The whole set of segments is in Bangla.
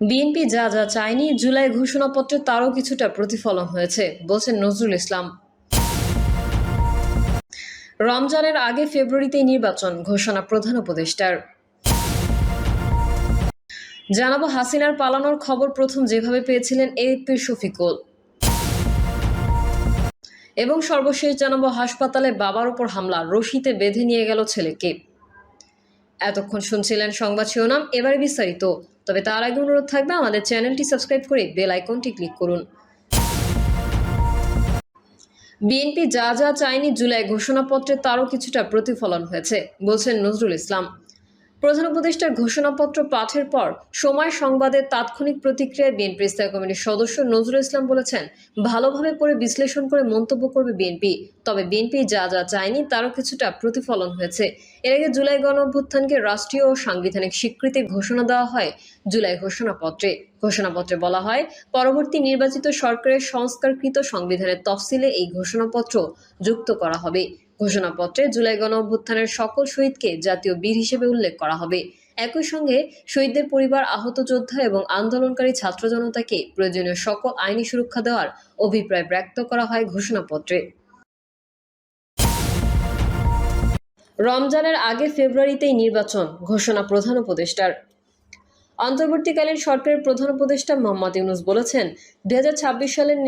বিএনপি যা যা চায়নি, জুলাই ঘোষণাপত্রে তারও কিছুটা প্রতিফলন হয়েছে, বলছেন নজরুল ইসলাম। রমজানের আগে ফেব্রুয়ারিতেই নির্বাচন, ঘোষণা প্রধান উপদেষ্টার। জানাব হাসিনার পালানোর খবর প্রথম যেভাবে পেয়েছিলেন এপির শফিকুল। এবং সর্বশেষ জানাব হাসপাতালে বাবার উপর হামলা, রশিতে বেঁধে নিয়ে গেল ছেলেকে। এতক্ষণ শুনছিলেন সংবাদ শিরোনাম, এবারে বিস্তারিত। তবে তার আগে অনুরোধ থাকবে আমাদের চ্যানেলটি সাবস্ক্রাইব করে বেল আইকনটি ক্লিক করুন। বিএনপি যা যা চাইনি জুলাই ঘোষণাপত্রে তারও কিছুটা প্রতিফলন হয়েছে, বলছেন নজরুল ইসলাম। প্রধান উপদেষ্টার ঘোষণাপত্র পাঠের পর সময় সংবাদের তাৎক্ষণিক প্রতিক্রিয়ায় বিএনপি স্থায়ী কমিটির সদস্য নজরুল ইসলাম বলেছেন, ভালোভাবে পড়ে বিশ্লেষণ করে মন্তব্য করবে বিএনপি, তবে বিএনপি যা যা চায়নি তারও কিছুটা প্রতিফলন হয়েছে। এর আগে জুলাই গণ অভ্যুত্থানকে রাষ্ট্রীয় ও সাংবিধানিক স্বীকৃতি ঘোষণা দেওয়া হয় জুলাই ঘোষণাপত্রে। ঘোষণাপত্রে বলা হয়, পরবর্তী নির্বাচিত সরকারের সংস্কারকৃত সংবিধানের তফসিলে এই ঘোষণাপত্র যুক্ত করা হবে। ঘোষণাপত্রে জুলাই গণ অভ্যুত্থানের সকল শহীদকে জাতীয় বীর হিসেবে উল্লেখ করা হবে। একই সঙ্গে শহীদদের পরিবার, আহত যোদ্ধা এবং আন্দোলনকারী ছাত্র জনতাকে প্রয়োজনীয় সকল আইনি সুরক্ষা দেওয়ার অভিপ্রায় ব্যক্ত করা হয় ঘোষণাপত্রে রমজানের আগে ফেব্রুয়ারিতেই নির্বাচন, ঘোষণা প্রধান উপদেষ্টার। অন্তর্বর্তীকালীন সরকারের প্রধান উপদেষ্টা মোহাম্মদ ইউনুস বলেছেন দু হাজার ছাব্বিশ সালের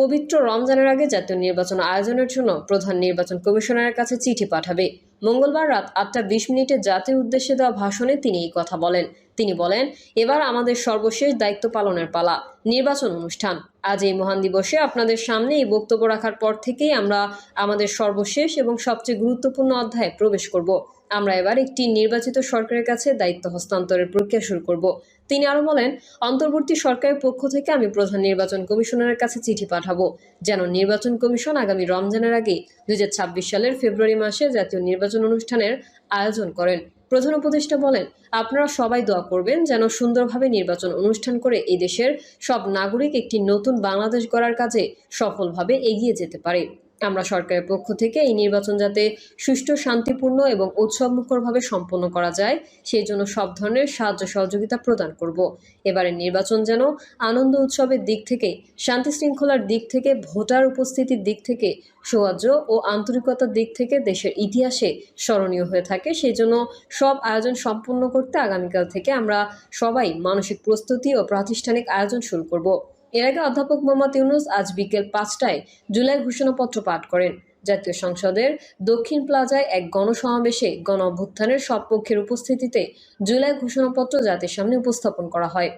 পবিত্র রমজানের আগে জাতীয় নির্বাচন আয়োজনের জন্য প্রধান নির্বাচন কমিশনারের কাছে চিঠি পাঠাবে। মঙ্গলবার রাত আটটা বিশ মিনিটে জাতির উদ্দেশ্যে দেওয়া ভাষণে তিনি এই কথা বলেন। তিনি বলেন, এবার আমাদের সর্বশেষ দায়িত্ব পালনের পালা, নির্বাচন অনুষ্ঠান। আজ এই মহান দিবসে আপনাদের সামনে এই বক্তব্য রাখার পর থেকেই আমরা আমাদের সর্বশেষ এবং সবচেয়ে গুরুত্বপূর্ণ অধ্যায়ে প্রবেশ করব। আমরা এবার একটি নির্বাচিত সরকারের কাছে দায়িত্ব হস্তান্তরের প্রক্রিয়া শুরু করব। তিনি আরও বলেন, অন্তর্বর্তী সরকারের পক্ষ থেকে আমি প্রধান নির্বাচন কমিশনারের কাছে চিঠি পাঠাবো। যেন নির্বাচন কমিশন আগামী রমজানের আগে দু হাজার ছাব্বিশ সালের ফেব্রুয়ারি মাসে জাতীয় নির্বাচন অনুষ্ঠানের আয়োজন করেন। প্রধান উপদেষ্টা বলেন, আপনারা সবাই দোয়া করবেন যেন সুন্দরভাবে নির্বাচন অনুষ্ঠান করে এই দেশের সব নাগরিক একটি নতুন বাংলাদেশ গড়ার কাজে সফলভাবে এগিয়ে যেতে পারে। আমরা সরকারের পক্ষ থেকে এই নির্বাচন যাতে সুষ্ঠু, শান্তিপূর্ণ এবং উৎসবমুখরভাবে সম্পন্ন করা যায়, সেই জন্য সব ধরনের সাহায্য সহযোগিতা প্রদান করব। এবারের নির্বাচন যেন আনন্দ উৎসবের দিক থেকে শান্তি শৃঙ্খলার দিক থেকে, ভোটার উপস্থিতির দিক থেকে, সৌহার্দ্য ও আন্তরিকতার দিক থেকে দেশের ইতিহাসে স্মরণীয় হয়ে থাকে, সেই জন্য সব আয়োজন সম্পন্ন করতে আগামীকাল থেকে আমরা সবাই মানসিক প্রস্তুতি ও প্রাতিষ্ঠানিক আয়োজন শুরু করব। এর আগে অধ্যাপক মোহাম্মদ ইউনুস আজ বিকেল পাঁচটায় জুলাই ঘোষণাপত্র পাঠ করেন। জাতীয় সংসদের দক্ষিণ প্লাজায় এক গণসমাবেশে গণ অভ্যুত্থানের সব পক্ষের উপস্থিতিতে জুলাই ঘোষণাপত্র জাতির সামনে উপস্থাপন করা হয়।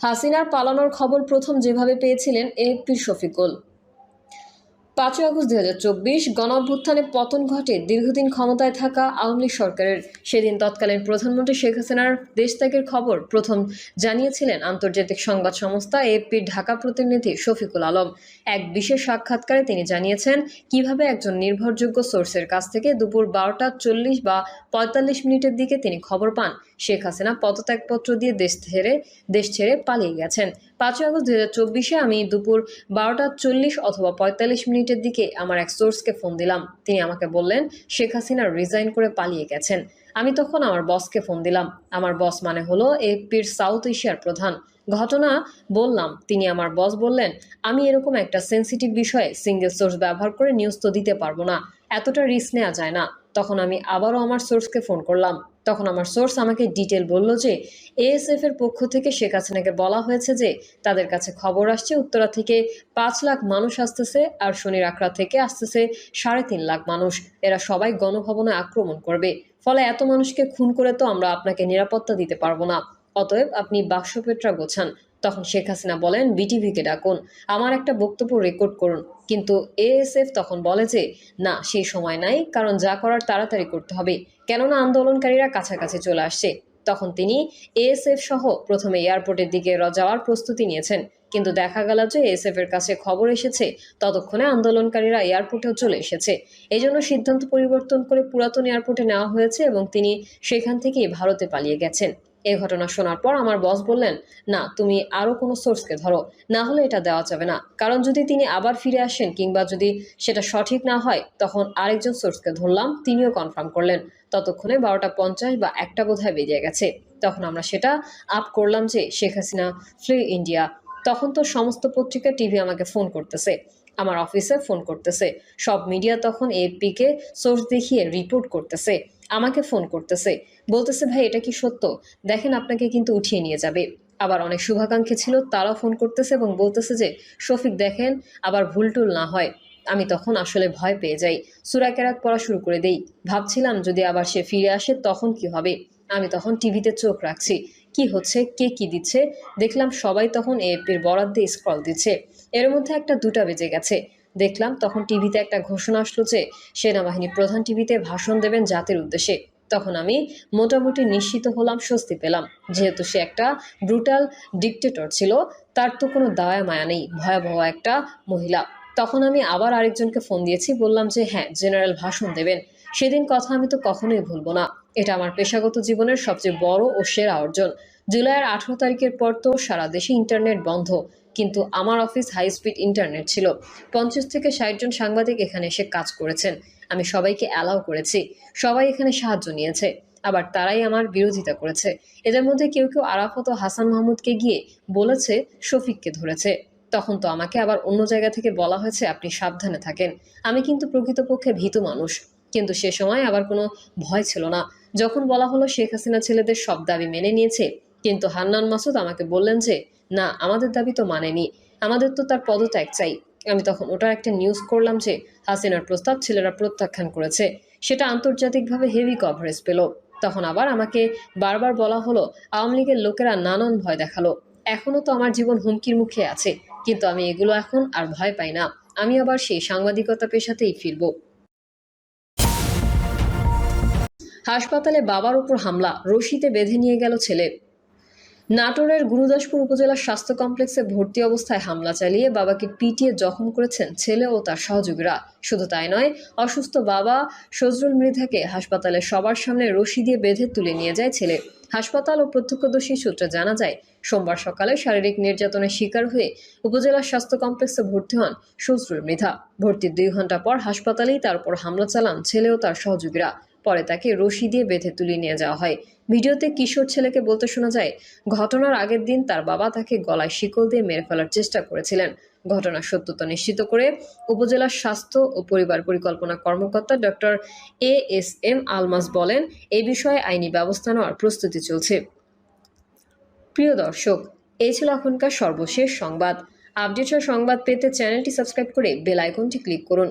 হাসিনার পালানোর খবর প্রথম যেভাবে পেয়েছিলেন এপির শফিকুল। পাঁচই আগস্ট দুই হাজার চব্বিশ গণ অভ্যুত্থানে পতন ঘটে দীর্ঘদিন ক্ষমতায় থাকা আওয়ামী লীগ সরকারের। সেদিন তৎকালীন প্রধানমন্ত্রী শেখ হাসিনার দেশত্যাগের খবর প্রথম জানিয়েছিলেন আন্তর্জাতিক সংবাদ সংস্থা এপির ঢাকা প্রতিনিধি শফিকুল আলম। এক বিশেষ সাক্ষাৎকারে তিনি জানিয়েছেন, কীভাবে একজন নির্ভরযোগ্য সোর্সের কাছ থেকে দুপুর বারোটা চল্লিশ বা পঁয়তাল্লিশ মিনিটের দিকে তিনি খবর পান শেখ হাসিনা পদত্যাগপত্র দিয়ে দেশ ছেড়ে দেশ ছেড়ে পালিয়ে গেছেন। পাঁচই আগস্ট দু হাজার চব্বিশে আমি দুপুর বারোটা চল্লিশ অথবা পঁয়তাল্লিশ মিনিটের দিকে আমার এক সোর্সকে ফোন দিলাম। তিনি আমাকে বললেন, শেখ হাসিনা রিজাইন করে পালিয়ে গেছেন। আমি তখন আমার বসকে ফোন দিলাম। আমার বস মানে হলো এপির সাউথ এশিয়ার প্রধান। ঘটনা বললাম। তিনি আমার বস বললেন, আমি এরকম একটা সেন্সিটিভ বিষয়ে সিঙ্গেল সোর্স ব্যবহার করে নিউজ তো দিতে পারব না। এতটা রিস্ক নেওয়া যায় না। তখন আমি আবারও আমার সোর্সকে ফোন করলাম। তখন আমার সোর্স আমাকে ডিটেল বলল যে, এএসএফ এর পক্ষ থেকে শেখ হাসিনাকে বলা হয়েছে যে, তাদের কাছে খবর আসছে, উত্তরা থেকে পাঁচ লাখ মানুষ আসতেছে আর শনির আখড়া থেকে আসতেছে সাড়ে তিন লাখ মানুষ। এরা সবাই গণভবনে আক্রমণ করবে। ফলে এত মানুষকে খুন করে তো আমরা আপনাকে নিরাপত্তা দিতে পারব না। অতএব আপনি বাক্সপেটরা গোছান। তখন শেখ হাসিনা বলেন, বিটিভিকে ডাকুন, আমার একটা বক্তব্য রেকর্ড করুন। কিন্তু এএসএফ তখন বলে যে, না, সেই সময় নাই, কারণ যা করার তাড়াতাড়ি করতে হবে। কেননা আন্দোলনকারীরা কাছাকাছি চলে আসছে। তখন তিনি এএসএফ সহ প্রথমে এয়ারপোর্টের দিকে যাওয়ার প্রস্তুতি নিয়েছেন। কিন্তু দেখা গেল যে এএসএফ এর কাছে খবর এসেছে, ততক্ষণে আন্দোলনকারীরা এয়ারপোর্টেও চলে এসেছে। এই জন্য সিদ্ধান্ত পরিবর্তন করে পুরাতন এয়ারপোর্টে নেওয়া হয়েছে এবং তিনি সেখান থেকেই ভারতে পালিয়ে গেছেন। এই ঘটনা শোনার পর আমার বস বললেন, না, তুমি আরও কোনো সোর্সকে ধরো, না হলে এটা দেওয়া যাবে না। কারণ যদি তিনি আবার ফিরে আসেন কিংবা যদি সেটা সঠিক না হয়, তখন আরেকজন সোর্সকে ধরলাম, তিনিও কনফার্ম করলেন। ততক্ষণে বারোটা পঞ্চাশ বা একটা বোধহয় বেরিয়ে গেছে। তখন আমরা সেটা আপ করলাম যে, শেখ হাসিনা, ফ্রি ইন্ডিয়া। তখন তো সমস্ত পত্রিকা টিভি আমাকে ফোন করতেছে, আমার অফিসে ফোন করতেছে। সব মিডিয়া তখন এপিকে সোর্স দেখিয়ে রিপোর্ট করতেছে। আমাকে ফোন করতেছে। বলতেছে, ভাই, এটা কি সত্য? দেখেন, আপনাকে কিন্তু উঠিয়ে নিয়ে যাবে। আবার অনেক শুভাকাঙ্ক্ষী ছিল, তারাও ফোন করতেছে এবং বলতেছে যে, শফিক, দেখেন, আবার ভুলটুল না হয়। আমি তখন আসলে ভয় পেয়ে যাই। সুরা কেরাত পড়া শুরু করে দেই। ভাবছিলাম, যদি আবার সে ফিরে আসে, তখন কি হবে? আমি তখন টিভিতে চোখ রাখছি। কি হচ্ছে? কে কি দিচ্ছে? দেখলাম সবাই তখন এপির বরাদ দিয়ে স্ক্রল দিচ্ছে। এর মধ্যে একটা দুটা বেজে গেছে। দেখলাম তখন টিভিতে একটা ঘোষণা আসলো যে সেনাবাহিনী প্রধান টিভিতে ভাষণ দেবেন জাতির উদ্দেশ্যে। তখন আমি মোটামুটি নিশ্চিত হলাম, স্বস্তি পেলাম। যেহেতু সে একটা ব্রুটাল ডিকটেটর ছিল, তার তো কোনো দায়া মায়া নেই, ভয়াবহ একটা মহিলা। তখন আমি আবার আরেকজনকে ফোন দিয়েছি, বললাম যে হ্যাঁ জেনারেল ভাষণ দেবেন। সেদিন কথা আমি তো কখনোই ভুলবো না। এটা আমার পেশাগত জীবনের সবচেয়ে বড় ও সেরা অর্জন। জুলাইয়ের আঠারো তারিখের পর তো সারা দেশে ইন্টারনেট বন্ধ। কিন্তু আমার অফিস হাই স্পিড ইন্টারনেট ছিল। পঞ্চাশ থেকে ষাট জন সাংবাদিক এখানে এসে কাজ করেছেন। আমি সবাইকে অ্যালাউ করেছি। সবাই এখানে সাহায্য নিয়েছে। আবার তারাই আমার বিরোধিতা করেছে। এদের মধ্যে কেউ কেউ আরাফত ও হাসান মাহমুদকে গিয়ে বলেছে, শফিককে ধরেছে। তখন তো আমাকে আবার অন্য জায়গা থেকে বলা হয়েছে, আপনি সাবধানে থাকেন। আমি কিন্তু প্রকৃতপক্ষে ভীত মানুষ। কিন্তু সে সময় আবার কোনো ভয় ছিল না। যখন বলা হলো শেখ হাসিনা ছেলেদের সব দাবি মেনে নিয়েছে, কিন্তু হান্নান মাসুদ আমাকে বললেন যে না, আমাদের দাবি তো মানেনি। আমাদের তো তার পদত্যাগ চাই। আমি তখন ওটার একটা নিউজ করলাম যে হাসিনার প্রস্তাব ছেলেরা প্রত্যাখ্যান করেছে। সেটা আন্তর্জাতিকভাবে হেভি কভারেজ পেল। তখন আবার আমাকে বারবার বলা হলো, আওয়ামী লীগের লোকেরা নানান ভয় দেখাল। এখনও তো আমার জীবন হুমকির মুখে আছে। কিন্তু আমি এগুলো এখন আর ভয় পাই না। আমি আবার সেই সাংবাদিকতা পেশাতেই ফিরব। হাসপাতালে বাবার উপর হামলা, রশিতে বেঁধে নিয়ে গেল ছেলে। নাটোরের গুরুদাসপুর উপজেলার স্বাস্থ্য কমপ্লেক্সে ভর্তি অবস্থায় হামলা চালিয়ে বাবাকে পিটিয়ে জখম করেছেন ছেলে ও তার সহযোগীরা। শুধু তাই নয়, অসুস্থ বাবা সজরুল মৃধাকে হাসপাতালে সবার সামনে রশি দিয়ে বেঁধে তুলে নিয়ে যায় ছেলে। হাসপাতাল ও প্রত্যক্ষদর্শী সূত্রে জানা যায়, সোমবার সকালে শারীরিক নির্যাতনের শিকার হয়ে উপজেলা স্বাস্থ্য কমপ্লেক্সে ভর্তি হন সজরুল মৃধা। ভর্তির দুই ঘণ্টা পর হাসপাতালেই তার উপর হামলা চালান ছেলে ও তার সহযোগীরা। পরে তাকে রশি দিয়ে বেঁধে তুলে নিয়ে যাওয়া হয়। ভিডিওতে কিশোর ছেলেকে বলতে শোনা যায়, ঘটনার আগের দিন তার বাবা তাকে গলায় শিকল দিয়ে মেরে ফেলার চেষ্টা করেছিলেন। ঘটনার সত্যতা নিশ্চিত করে উপজেলার স্বাস্থ্য ও পরিবার পরিকল্পনা কর্মকর্তা doctor A S M Almas বলেন এই বিষয়ে আইনি ব্যবস্থা নেওয়ার প্রস্তুতি চলছে। প্রিয় দর্শক, এই ছিল এখনকার সর্বশেষ সংবাদ। আপডেটের সংবাদ পেতে চ্যানেলটি সাবস্ক্রাইব করে বেল আইকনটি ক্লিক করুন।